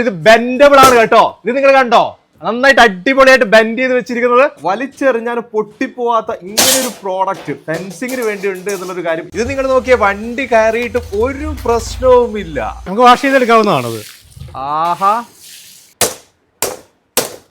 ഇത് ബെൻഡബിൾ ആണ് കേട്ടോ. ഇത് നിങ്ങൾ കണ്ടോ? നന്നായിട്ട് അടിപൊളിയായിട്ട് ബെൻഡ് ചെയ്ത് വെച്ചിരിക്കുന്നത്. വലിച്ചെറിഞ്ഞാൽ പൊട്ടിപ്പോവാത്ത ഇങ്ങനെ ഒരു പ്രോഡക്റ്റ് ഫെൻസിങ്ങിന് വേണ്ടി ഉണ്ട് എന്നുള്ളൊരു കാര്യം. ഇത് നിങ്ങൾ നോക്കിയ വണ്ടി കയറിയിട്ട് ഒരു പ്രശ്നവുമില്ല നമുക്ക് വാഷ് ചെയ്തെടുക്കാവുന്നതാണത് ആഹാ.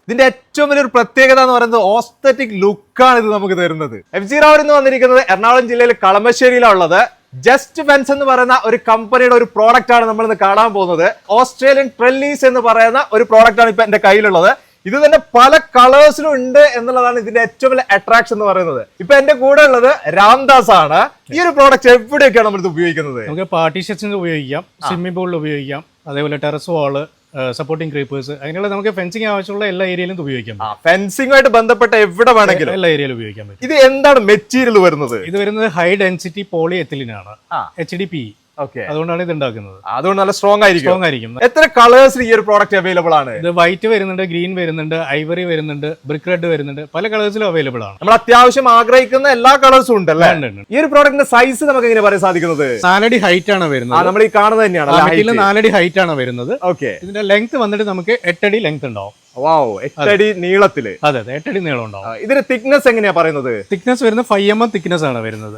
ഇതിന്റെ ഏറ്റവും വലിയൊരു പ്രത്യേകത എന്ന് പറയുന്നത് ഓസ്തറ്റിക് ലുക്കാണ് ഇത് നമുക്ക് തരുന്നത്. എഫ് ജി റാവർ എന്ന് വന്നിരിക്കുന്നത് എറണാകുളം ജില്ലയിലെ കളമശ്ശേരിയിലാണ് ഉള്ളത്. ജസ്റ്റ് ഫെൻസ് എന്ന് പറയുന്ന ഒരു കമ്പനിയുടെ ഒരു പ്രോഡക്റ്റ് ആണ് നമ്മൾ ഇന്ന് കാണാൻ പോകുന്നത്. ഓസ്ട്രേലിയൻ ട്രെല്ലീസ് എന്ന് പറയുന്ന ഒരു പ്രോഡക്റ്റ് ആണ് ഇപ്പൊ എന്റെ കയ്യിലുള്ളത്. ഇത് തന്നെ പല കളേഴ്സിലും ഉണ്ട് എന്നുള്ളതാണ് ഇതിന്റെ ഏറ്റവും വലിയ അട്രാക്ഷൻ എന്ന് പറയുന്നത്. ഇപ്പൊ എന്റെ കൂടെ ഉള്ളത് രാംദാസ് ആണ്. ഈ ഒരു പ്രോഡക്റ്റ് എവിടെയൊക്കെയാണ് നമ്മൾ ഇത് ഉപയോഗിക്കുന്നത്? നമുക്ക് പാർട്ടീഷൻസിന് ഉപയോഗിക്കാം സ്വിമ്മിംഗ് പൂളിൽ ഉപയോഗിക്കാം അതേപോലെ ടെറസ് വാൾ സപ്പോർട്ടിംഗ് ക്രീപ്പേഴ്സ് അങ്ങനെയുള്ള നമുക്ക് ഫെൻസിങ് ആവശ്യമുള്ള എല്ലാ ഏരിയയിലും ഉപയോഗിക്കാം. ഫെൻസിങ്ങുമായിട്ട് ബന്ധപ്പെട്ട എവിടെ വേണമെങ്കിലും. എല്ലാ ഏരിയയിലും ഉപയോഗിക്കാൻ പറ്റും. ഇത് എന്താണ് മെറ്റീരിയൽ വരുന്നത്? ഇത് വരുന്നത് ഹൈ ഡെൻസിറ്റി പോളി എത്തിലിനാണ് എച്ച് ഡി പി അതുകൊണ്ടാണ് ഇത് ഉണ്ടാക്കുന്നത്. അതുകൊണ്ട് നല്ല സ്ട്രോങ് ആയിരിക്കും. സ്ട്രോങ് ആയിരിക്കും. എത്ര കളേഴ്സിൽ ഈ ഒരു പ്രോഡക്റ്റ് അവൈലബിൾ ആണ്? ഇത് വൈറ്റ് വരുന്നുണ്ട് ഗ്രീൻ വരുന്നുണ്ട് ഐവറി വരുന്നുണ്ട് ബ്രിക്ക് റെഡ് വരുന്നുണ്ട് പല കളേഴ്സിലും അവൈലബിൾ ആണ്. നമ്മൾ അത്യാവശ്യം ആഗ്രഹിക്കുന്ന എല്ലാ കളേഴ്സും ഉണ്ടല്ലേ? ഉണ്ട്, അല്ലേ ഈ ഒരു പ്രോഡക്റ്റിന്റെ സൈസ് നമുക്ക് എങ്ങനെ പറയാൻ സാധിക്കുന്നത്? നാലടി ഹൈറ്റ് ആണ് വരുന്നത്. നമ്മൾ ഈ കാണുന്നത് തന്നെയാണ് നാലടി ഹൈറ്റ് ആണ് വരുന്നത്. ഓക്കെ ഇതിന്റെ ലെങ്ത് വന്നിട്ട് നമുക്ക് എട്ടടി ലെങ്ത് ഉണ്ടാവും. വാവ് എട്ടടി നീളത്തിൽ. അതെ അതെ എട്ടടി നീളം ഉണ്ടാവും. ഇതിന്റെ തിക്നെസ് എങ്ങനെയാ പറയുന്നത്? തിക്നെസ് വരുന്നത് ഫൈവ് എം എം തിക്നെസ് ആണ് വരുന്നത്.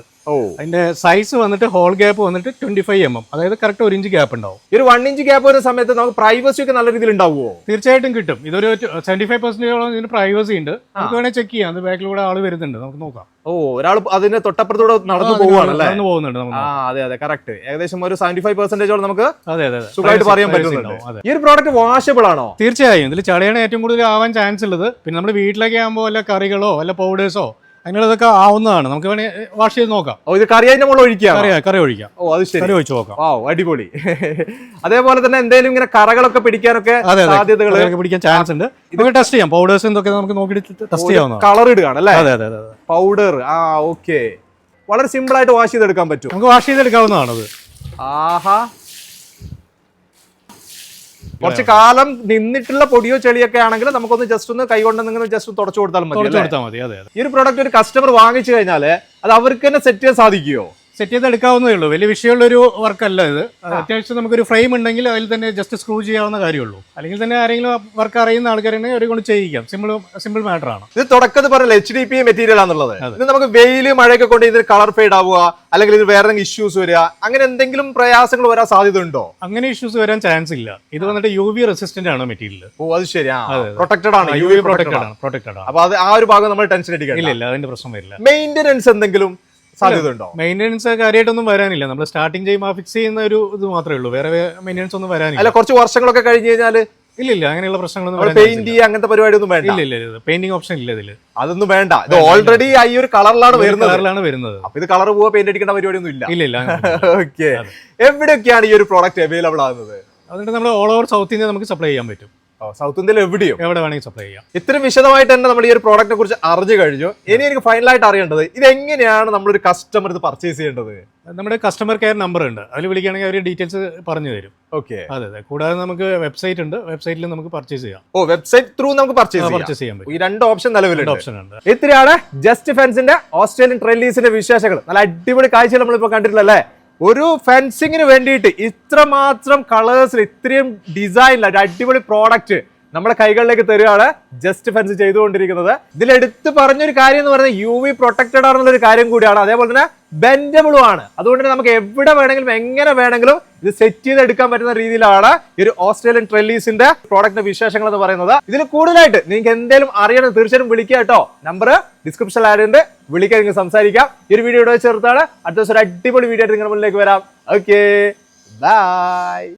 അതിന്റെ സൈസ് വന്നിട്ട് ഹോൾ ഗ്യാപ്പ് വന്നിട്ട് ട്വന്റി ഫൈവ് എം എം അതായത് കറക്റ്റ് ഒരു ഇഞ്ച് ഗ്യാപ്പ് ഉണ്ടാവും. ഒരു വൺ ഇഞ്ച് ഗ്യാപ്പ് വരുന്ന സമയത്ത് നമുക്ക് പ്രൈവസി ഒക്കെ നല്ല രീതിയിൽ ഉണ്ടാവുമോ തീർച്ചയായിട്ടും കിട്ടും. ഇതൊരു സെവന്റി ഫൈവ് പെർസെന്റേജോളം ഇതിന് പ്രൈവസി ഉണ്ട്. നമുക്ക് വേണമെങ്കിൽ ചെക്ക് ചെയ്യാം. അത് ബാക്കിലൂടെ ആൾ വരുന്നുണ്ട്. നമുക്ക് നോക്കാം. ഓ ഒരാൾ അതിന്റെ തൊട്ടപ്പുറത്തൂടെ നടന്നു പോവാണ് നടന്നു പോകുന്നുണ്ട് ആ അതെ അതെ കറക്റ്റ് ഏകദേശം ഒരു സെവന്റി ഫൈവ് പെർസെന്റേജോളം നമുക്ക് അതെ അതെ സുഖമായിട്ട് പറയാൻ പറ്റുന്നുണ്ട്. ഈ ഒരു പ്രോഡക്റ്റ് വാഷബിൾ ആണോ? തീർച്ചയായും. ഇതിൽ ചളിയാണ് ഏറ്റവും കൂടുതൽ ആവാൻ ചാൻസ് ഉള്ളത്. പിന്നെ നമ്മുടെ വീട്ടിലൊക്കെ ആകുമ്പോൾ വല്ല കറികളോ വല്ല പൗഡേഴ്സോ അങ്ങനെയുള്ളതൊക്കെ ആവുന്നതാണ്. നമുക്ക് വേണമെങ്കിൽ വാഷ് ചെയ്ത് നോക്കാം. ഓ ഇത് കറിയായിട്ട് നമ്മൾ ഒഴിക്കാം കറി കറി ഒഴിക്കാം. ഓ അത് ശരി. കറി ഒഴിച്ച് നോക്കാം. ഓ അടിപൊളി. അതേപോലെ തന്നെ എന്തെങ്കിലും ഇങ്ങനെ കറകളൊക്കെ പിടിക്കാനൊക്കെ സാധ്യതകൾ പിടിക്കാൻ ചാൻസ് ഉണ്ട്. ഇതൊക്കെ ടെസ്റ്റ് ചെയ്യാം. പൗഡേഴ്സ് എന്തൊക്കെ നമുക്ക് നോക്കി ടെസ്റ്റ് ചെയ്യാം കളർ ഇടുകയാണ് അല്ലേ? അതെ അതെ അതെ അതെ. പൗഡർ ആ ഓക്കെ വളരെ സിമ്പിൾ ആയിട്ട് വാഷ് ചെയ്തെടുക്കാൻ പറ്റും. നമുക്ക് വാഷ് ചെയ്തെടുക്കാവുന്നതാണത്. ആഹാ. കുറച്ച് കാലം നിന്നിട്ടുള്ള പൊടിയോ ചെളിയൊക്കെ ആണെങ്കിൽ നമുക്കൊന്ന് ജസ്റ്റ് ഒന്ന് കൈ കൊണ്ടെന്തെങ്കിലും ജസ്റ്റ് തുടച്ചു കൊടുത്താൽ മതി ഈ ഒരു പ്രോഡക്റ്റ് ഒരു കസ്റ്റമർ വാങ്ങിച്ചു കഴിഞ്ഞാൽ അത് അവർക്ക് തന്നെ സെറ്റ് ചെയ്യാൻ സാധിക്കുമോ സെറ്റ് ചെയ്ത് എടുക്കാവുന്നതേ ഉള്ളൂ. വലിയ വിഷയമുള്ള ഒരു വർക്കല്ല ഇത്. അത് അത്യാവശ്യം നമുക്കൊരു ഫ്രെയിം ഉണ്ടെങ്കിൽ അതിൽ തന്നെ ജസ്റ്റ് സ്ക്രൂ ചെയ്യാവുന്ന കാര്യമുള്ളൂ. അല്ലെങ്കിൽ തന്നെ ആരെങ്കിലും വർക്ക് അറിയുന്ന ആൾക്കാരെ അവരെ കൊണ്ട് ചെയ്യിക്കാം. സിമ്പിൾ സിമ്പിൾ മാറ്റർ ആണ്. ഇത് തുടക്കത്തിൽ പറഞ്ഞ എച്ച് ഡി പി മെറ്റീരിയൽ ആണെന്നുള്ളത് ഇത് നമുക്ക് വെയിൽ മഴയൊക്കെ കൊണ്ട് ഇതിന് കളർ ഫെയ്ഡ് ആവുക അല്ലെങ്കിൽ ഇത് വേറെ എന്തെങ്കിലും ഇഷ്യൂസ് വരിക അങ്ങനെ എന്തെങ്കിലും പ്രയാസങ്ങൾ വരാൻ സാധ്യത ഉണ്ടോ? അങ്ങനെ ഇഷ്യൂസ് വരാൻ ചാൻസ് ഇല്ല. ഇത് വന്നിട്ട് യു വി റെസിസ്റ്റന്റ് ആണ് മെറ്റീരിയൽ ഓ അത് ശരി. പ്രൊട്ടക്റ്റഡ് ആണ് യു വി പ്രൊട്ടക്റ്റഡ് ആണ്. പ്രൊട്ടക്റ്റഡ് ആണ്. അപ്പൊ അത് ആ ഒരു ഭാഗം നമ്മൾ ടെൻഷൻ അടിക്കണം ഇല്ല അതിന്റെ പ്രശ്നം വരില്ല. മെയിന്റനൻസ് എന്തെങ്കിലും? സാധ്യത ഉണ്ടോ മെയിന്റെനൻസ് കാര്യമായിട്ടൊന്നും വരാനില്ല. നമ്മൾ സ്റ്റാർട്ടിങ് ചെയ്യുമ്പോൾ ഫിക്സ് ചെയ്യുന്ന ഒരു ഇത് മാത്രമേ ഉള്ളൂ. വേറെ മെയിന്റെനൻസ് ഒന്നും വരാനില്ല. അല്ല കുറച്ച് വർഷങ്ങളൊക്കെ കഴിഞ്ഞ് കഴിഞ്ഞാൽ ഇല്ല ഇല്ല അങ്ങനെയുള്ള പ്രശ്നങ്ങളൊന്നും പെയിന്റ് അങ്ങനത്തെ പരിപാടി ഒന്നും വേണ്ട. ഇല്ല ഇല്ല പെയിന്റിംഗ് ഓപ്ഷൻ ഇല്ല ഇതിൽ അതൊന്നും വേണ്ട. ഇത് ഓൾറെഡി ഈ ഒരു കളറിലാണ് വരുന്നത്. കളറിലാണ് വരുന്നത്. അപ്പൊ ഇത് കളർ പോവാ പെയിന്റ് അടിക്കേണ്ട പരിപാടി ഒന്നും ഇല്ല ഇല്ല ഇല്ല. ഓക്കെ എവിടെയൊക്കെയാണ് ഈ ഒരു പ്രോഡക്റ്റ് അവൈലബിൾ ആകുന്നത്? അതുകൊണ്ട് നമ്മൾ ഓൾ ഓവർ സൗത്ത് ഇന്ത്യ നമുക്ക് സപ്ലൈ ചെയ്യാൻ പറ്റും. സൗത്ത് ഇന്ത്യയിൽ എവിടെയോ? എവിടെ വേണമെങ്കിൽ സപ്ലൈ ചെയ്യാം. ഇത്രയും വിശദമായിട്ട് തന്നെ നമ്മൾ ഈ ഒരു പ്രോഡക്റ്റിനെ കുറിച്ച് അറിഞ്ഞു കഴിഞ്ഞു. ഇനി എനിക്ക് ഫൈനലായിട്ട് അറിയേണ്ടത് ഇത് എങ്ങനെയാണ് നമ്മളൊരു കസ്റ്റമർ ഇത് പർച്ചേസ് ചെയ്യേണ്ടത്? നമ്മുടെ കസ്റ്റമർ കെയർ നമ്പർ ഉണ്ട്. അതിൽ വിളിക്കുകയാണെങ്കിൽ അവർ ഡീറ്റെയിൽസ് പറഞ്ഞു തരും. ഓക്കെ അതെ അതെ. കൂടാതെ നമുക്ക് വെബ്സൈറ്റ് ഉണ്ട്. വെബ്സൈറ്റിൽ നമുക്ക് പർച്ചേസ് ചെയ്യാം. ഓ വെബ്സൈറ്റ് ത്രൂ നമുക്ക് പർച്ചേസ് ചെയ്യാം. പർച്ചേസ് ചെയ്യാൻ പറ്റും. ഈ രണ്ട് ഓപ്ഷൻ നിലവിലുണ്ട്. ഓപ്ഷൻ ഉണ്ട്. ഇത്രയാണ് ജസ്റ്റ് ഫെൻസിന്റെ ഓസ്ട്രേലിയൻ ട്രെല്ലീസിന്റെ വിശേഷങ്ങൾ. നല്ല അടിപൊളി കാഴ്ചകൾ നമ്മളിപ്പോ കണ്ടിട്ടില്ലല്ലേ ഒരു ഫെൻസിങ്ങിന് വേണ്ടിയിട്ട് ഇത്രമാത്രം കളേഴ്സിൽ ഇത്രയും ഡിസൈനിൽ ഒരു അടിപൊളി പ്രോഡക്റ്റ് നമ്മുടെ കൈകളിലേക്ക് തരികയാണ് ജസ്റ്റ് ഫെൻസ് ചെയ്തുകൊണ്ടിരിക്കുന്നത്. ഇതിൽ എടുത്ത് പറഞ്ഞൊരു കാര്യം എന്ന് പറയുന്നത് യു വി പ്രൊട്ടക്റ്റഡ് ആണെന്നുള്ള ഒരു കാര്യം കൂടിയാണ്. അതേപോലെ തന്നെ ബെൻഡബിളും ആണ്. അതുകൊണ്ട് തന്നെ നമുക്ക് എവിടെ വേണമെങ്കിലും എങ്ങനെ വേണമെങ്കിലും ഇത് സെറ്റ് ചെയ്ത് എടുക്കാൻ പറ്റുന്ന രീതിയിലാണ് ഈ ഒരു ഓസ്ട്രേലിയൻ ട്രെല്ലീസിന്റെ പ്രോഡക്റ്റിന്റെ വിശേഷങ്ങൾ എന്ന് പറയുന്നത്. ഇതിൽ കൂടുതലായിട്ട് നിങ്ങൾക്ക് എന്തെങ്കിലും അറിയണം തീർച്ചയായും വിളിക്കുക കേട്ടോ. നമ്പർ ഡിസ്ക്രിപ്ഷനിൽ ആയതുകൊണ്ട് വിളിക്കാൻ നിങ്ങൾക്ക് സംസാരിക്കാം. ഈ ഒരു വീഡിയോ ഇവിടെ ചേർത്താണ് അടുത്ത ദിവസം ഒരു അടിപൊളി വീഡിയോ ആയിട്ട് നിങ്ങളുടെ മുന്നിലേക്ക് വരാം. Okay bye